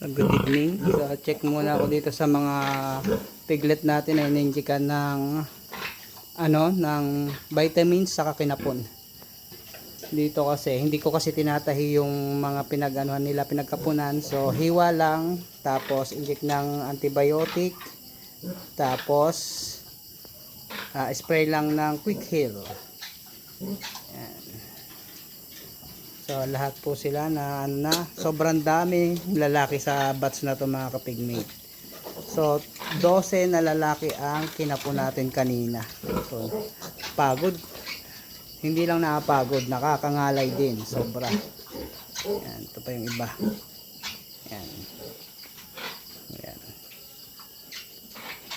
Good evening. So, check muna ako dito sa mga piglet natin na ininjikan ng ano, ng vitamins sa kinapon. Dito kasi, hindi ko kasi tinatahi yung mga pinaganuhan nila, pinagkapunan. So, hiwa lang, tapos inject ng antibiotic, tapos ah, spray lang ng quick heal. Yan. So lahat po sila na ano na sobrang dami lalaki sa batch na to mga kapigmate. So 12 na lalaki ang kinapo natin kanina. So pagod. Hindi lang nakapagod, nakakangalay din, sobra. Yan, ito pa yung iba. Yan. Yan.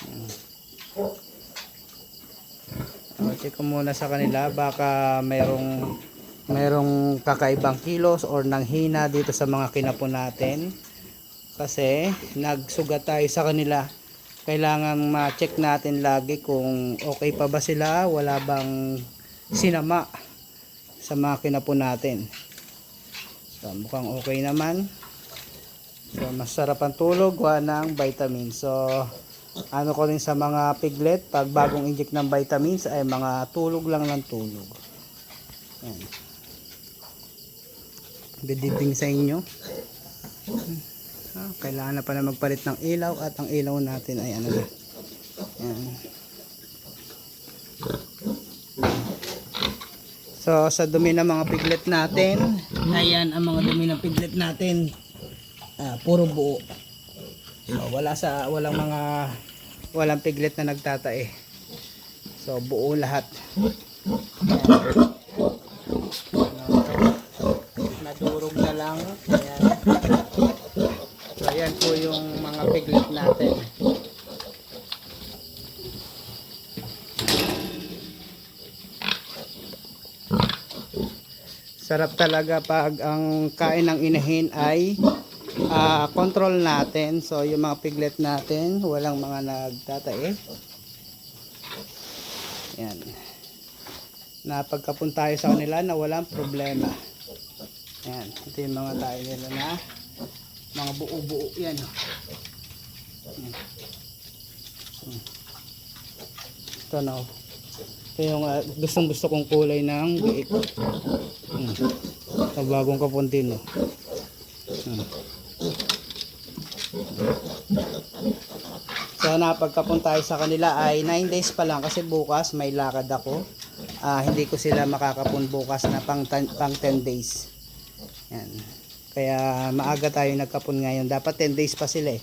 Yan. O, check ko muna sa kanila baka mayroong mayroong kakaibang kilos or nanghina dito sa mga kinapo natin. Kasi nagsugat tayo sa kanila. Kailangan ma-check natin lagi kung okay pa ba sila wala bang sinama sa mga kinapo natin. So mukhang okay naman. So masarap ang tulog wala ng vitamin. So ano ko rin sa mga piglet pag bagong inject ng vitamins ay mga tulog lang ng tulog. Yan good evening sa inyo. Ah, kailangan na pala magpalit ng ilaw at ang ilaw natin ay ano na. Yan so sa dumi ng mga piglet natin ayan ang mga dumi ng piglet natin. Ah, puro buo. So, wala sa walang mga walang piglet na nagtatae. So buo lahat. nadurog na lang. Ayan. so ayan po yung mga piglet natin. Sarap talaga pag ang kain ng inahin ay ah, control natin. So yung mga piglet natin walang mga nagtatae. Yan. Na pagkapun tayo sa kanila na walang problema yan ito yung mga tayo nila na mga buo buo yan. Yan. Hmm. ito na ito yung gustong gusto kong kulay ng biik hmm. ito bagong kapuntin oh. Hmm. So napagkapon tayo sa kanila ay 9 days pa lang kasi bukas may lakad ako. Ah, hindi ko sila makakapon bukas na pang, pang 10 days. Yan. Kaya maaga tayo nagkapon ngayon. Dapat 10 days pa sila eh.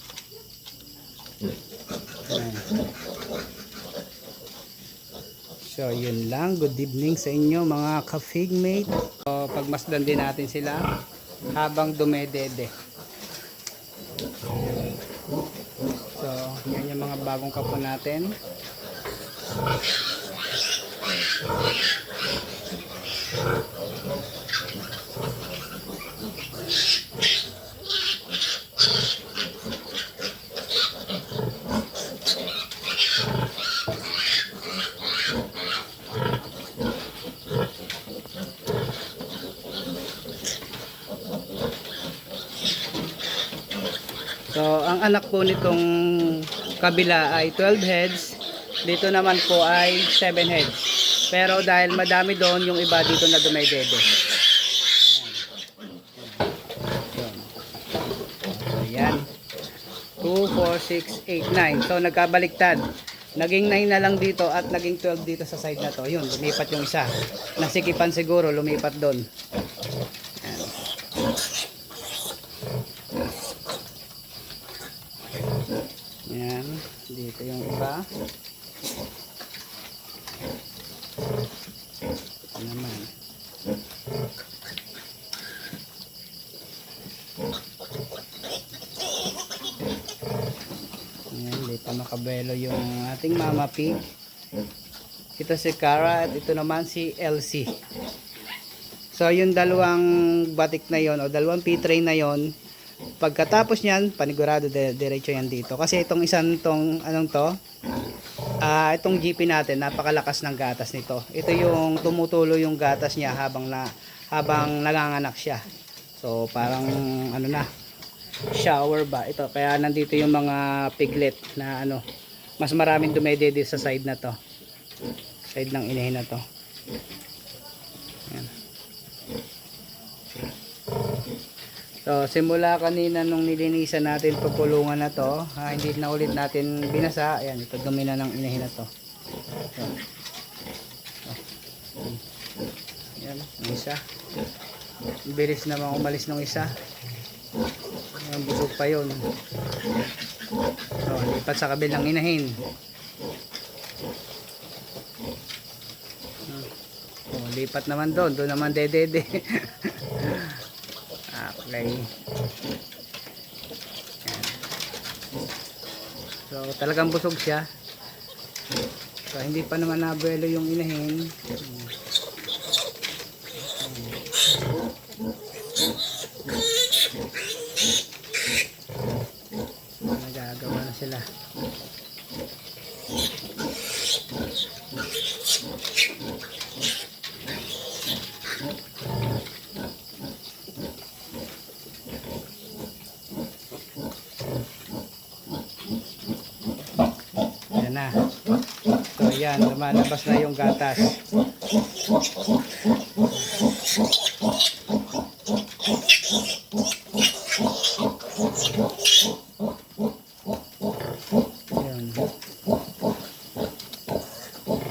Yan. So yun lang. Good evening sa inyo mga ka-figmate. So, pagmasdan din natin sila habang dumedede. So, yan yung mga bagong kapon natin. So, ang anak po nitong kabila ay 12 heads. Dito naman po ay 7 heads. Pero dahil madami doon, yung iba dito na dumedede. Ayan. 2, 4, 6, 8, 9. So, nagkabaliktad. Naging 9 na lang dito at naging 12 dito sa side na to. Yun, lumipat yung isa. Nasikipan siguro, lumipat doon. Dito yung iba. Ito naman. Yan, dito makabelo yung ating mama pig. Ito si Cara at ito naman si Elsie. So yung dalawang batik na yon o dalawang p-tray na yon pagkatapos niyan panigurado de, diretso yan dito kasi itong isang tong anong to ah itong GP natin napakalakas ng gatas nito ito yung tumutulo yung gatas niya habang na habang nanganganak siya so parang ano na shower ba. Ito, kaya nandito yung mga piglet na ano, mas maraming dumedede sa side na to. Side ng inahin na to. Yan. So, simula kanina nung nilinisan natin pupulungan na to, ha, hindi na ulit natin binasa. Ayan, ito dumi na ng inahin na to. So, Yan, yung isa. Ang Bilis naman umalis ng isa. Ang busog pa yun. So, lipat sa kabilang inahin. Oh, lipat naman doon. Doon naman dedede. okay. Yan. So, talagang busog siya. So, hindi pa naman nabuelo yung inahin. Nagagawa na sila. Yan na. So yan, lumalabas na yung gatas. Yan.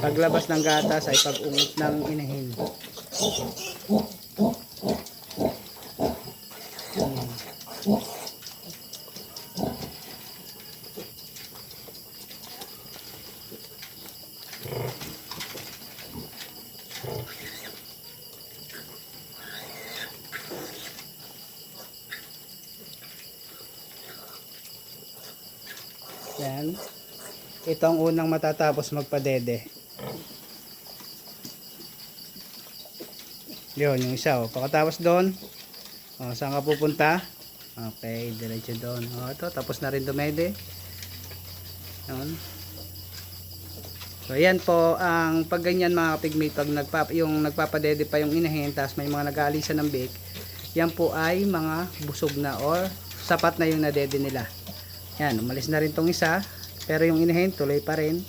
Paglabas ng gatas ay pag-ungot ng inahin. Yan. Ito ang unang matatapos magpadede. Yun, yung isa. Oh. Pagkatapos doon, oh, saan ka pupunta? Okay, diretso doon. Oh, ito, tapos na rin dumede. Yun. So, yan po, ang pag ganyan mga kapigmate, pag nagpap yung nagpapadede pa yung inahin, tapos may mga nag-aalisan ng bake, yan po ay mga busog na or sapat na yung nadede nila. Yan, umalis na rin tong isa. Pero yung inahin, tuloy pa rin.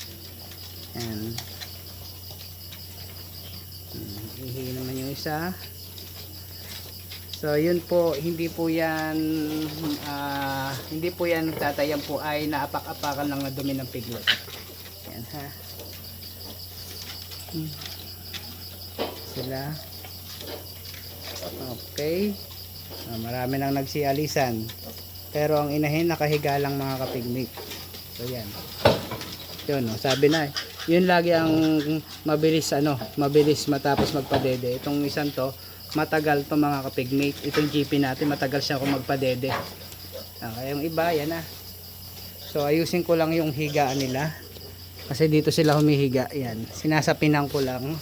Yan. Hmm, Ihi naman yung isa. So, yun po, hindi po yan, ah, hindi po yan nagtatayan po ay naapak-apakan na dumi ng piglet. Yan ha. Hmm. Sila. Okay. Ah, marami nang nagsialisan. Pero ang inahin nakahiga lang mga kapigmate. So yan. Yun, no, sabi na eh. Yun lagi ang mabilis ano, mabilis matapos magpadede. Itong isang to, matagal to mga kapigmate. Itong GP natin, matagal siya kung magpadede. Ah, yung iba, yan na. So ayusin ko lang yung higaan nila. Kasi dito sila humihiga. Yan. Sinasapinan ko lang.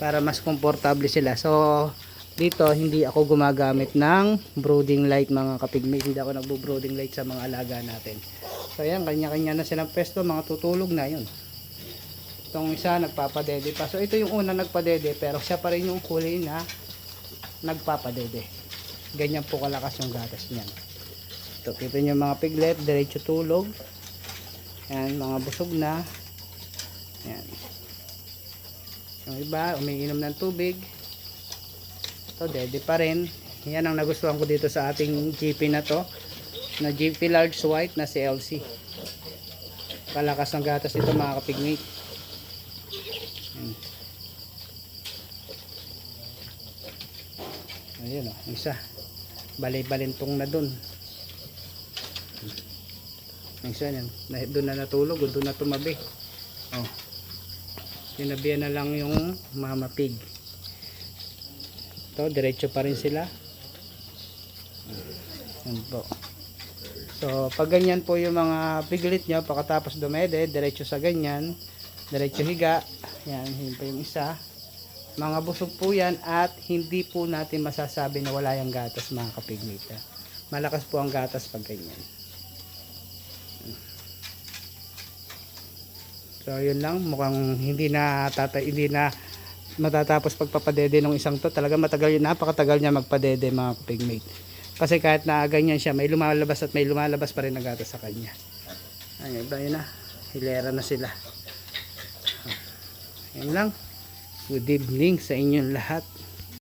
Para mas komportable sila. So dito hindi ako gumagamit ng brooding light mga kapigmate hindi ako nagbo-brooding light sa mga alaga natin. So ayan kanya-kanya na silang pesto mga tutulog na yun. Itong isa nagpapadede pa. So ito yung una nagpadede pero siya pa rin yung huli na nagpapadede. Ganyan po kalakas yung gatas niyan. Ito kita nyo mga piglet diretso tulog. Yan mga busog na. Yan yung iba umiinom ng tubig ito dede pa rin. Yan ang nagustuhan ko dito sa ating GP na to na GP large white na CLC kalakas ng gatas ito mga kapigmate Ayan. ayun o isa. Balay-balintong na dun. Isa yan. Doon na natulog o doon na tumabi. Oh. Sinabihan na lang yung mama pig to diretso pa rin sila. Po. So pag ganyan po yung mga piglet nyo pagkatapos dumede diretso sa ganyan diretso higa yan yun pa yung isa. Mga busog po yan at hindi po natin masasabi na wala yung gatas mga kapigmita malakas po ang gatas pag ganyan. So yun lang. Mukhang hindi na tata hindi na matatapos pagpapadede ng isang to talaga matagal yun napakatagal niya magpadede mga pigmate Kasi kahit na ganyan siya, may lumalabas at may lumalabas pa rin na gatas sa kanya. Ayun, iba yun na. Hilera na sila. Yan lang. Good evening sa inyong lahat.